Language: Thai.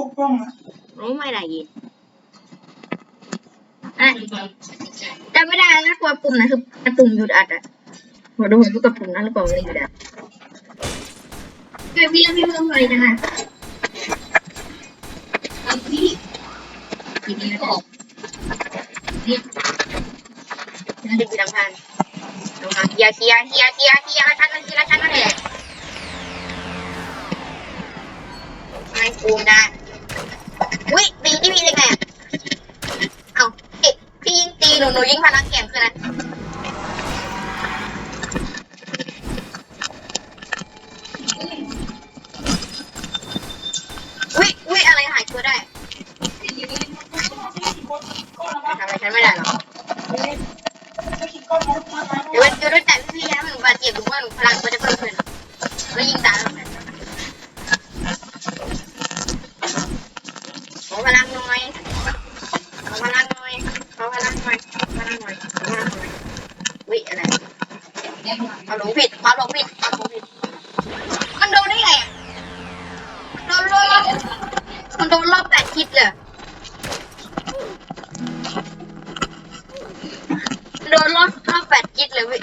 ปกป้องนะรู้ไม่ได้ยินอะจำไม่ได้นะกลัวปุ่มนะคือกระปุ่มหยุดอัดอะหัวดูหัวดูกระปุ่มนั้นหรือเปล่าไม่หยุดอัดเฮ้ยพี่พี่เพิ่มอะไรกันนะพี่ทีนี้ก็ออกเนี่ยน่าจะมีลำพันลำพันเคลียเคลียเคลียเคลียเคลียร์ชั้นนั้นเคลียชั้นนั้นแหละไม่คูมได้ อุ้ยตีที่พี่ได้ไงอะเอาเอ๊ะพี่ยิงตีหนูหนูยิงพลังแข็งคือนะอุ้ยอุ้ยอะไรหายตัวได้ทำอะไรฉันไม่ได้หรอก ไม่คิดก้อนมดมาไหม เดี๋ยวเดี๋ยวด้วยแต่พี่ๆนะหนูบาดเจ็บหรือว่าหนูพลังก็จะเพิ่มขึ้นแล้วยิงตายแล้วข อพลังหน่อยขอพลังหน่อยขอพลังหน่อยขอพลังหน่อยขอพลังหน่อยวิอะไรเอาหลงผิดความหลงผิดความหลงผิดมันโดนได้ไงโดนรอบมันโดนรอบแปดทิศเลยโดนรอบรอบแปดทิศเลยวิ